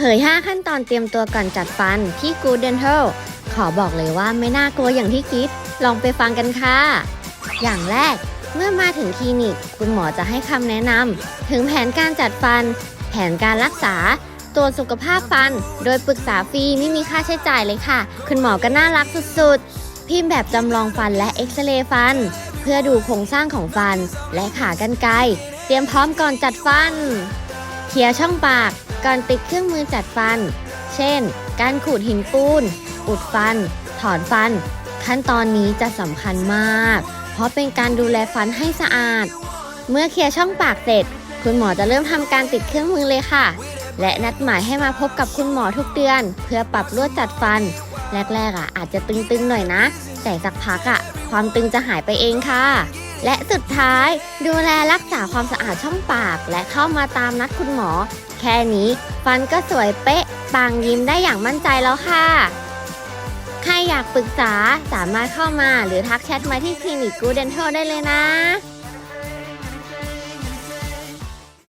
เผย 5 ขั้นตอนเตรียมตัวก่อนจัดฟันที่ Good Dental ขอบอกเลยว่าไม่น่ากลัวอย่างที่คิด ลองไปฟังกันค่ะ อย่างแรก เมื่อมาถึงคลินิก คุณหมอจะให้คำแนะนำถึงแผนการจัดฟัน แผนการรักษาตรวสุขภาพฟัน โดยปรึกษาฟรีไม่มีค่าใช้จ่ายเลยค่ะ คุณหมอก็น่ารักสุดๆ พิมพ์แบบจำลองฟันและเอ็กซเรย์ฟัน เพื่อดูโครงสร้างของฟัน และขากรรไกรเตรียมพร้อมก่อนจัดฟัน เคลียร์ช่องปาก ก่อนติดเครื่องมือจัดฟัน เช่น การขูดหินปูน อุดฟัน ถอนฟัน ขั้นตอนนี้จะสำคัญมาก เพราะเป็นการดูแลฟันให้สะอาด เมื่อเคลียร์ช่องปากเสร็จ คุณหมอจะเริ่มทำการติดเครื่องมือเลยค่ะ และนัดหมายให้มาพบกับคุณหมอทุกเดือน เพื่อปรับลวดจัดฟัน แรกๆอะอาจจะตึงๆหน่อยนะ แต่สักพักอะความตึงจะหายไปเองค่ะ และสุดท้ายดูแลรักษาความสะอาดช่องปาก และเข้ามาตามนัดคุณหมอ แค่นี้ฟันก็สวยเป๊ะปางยิ้มได้อย่างมั่นใจแล้วค่ะ ใครอยากปรึกษาสามารถเข้ามาหรือทักแชทมาที่คลินิกกูเดนทัลได้เลยนะ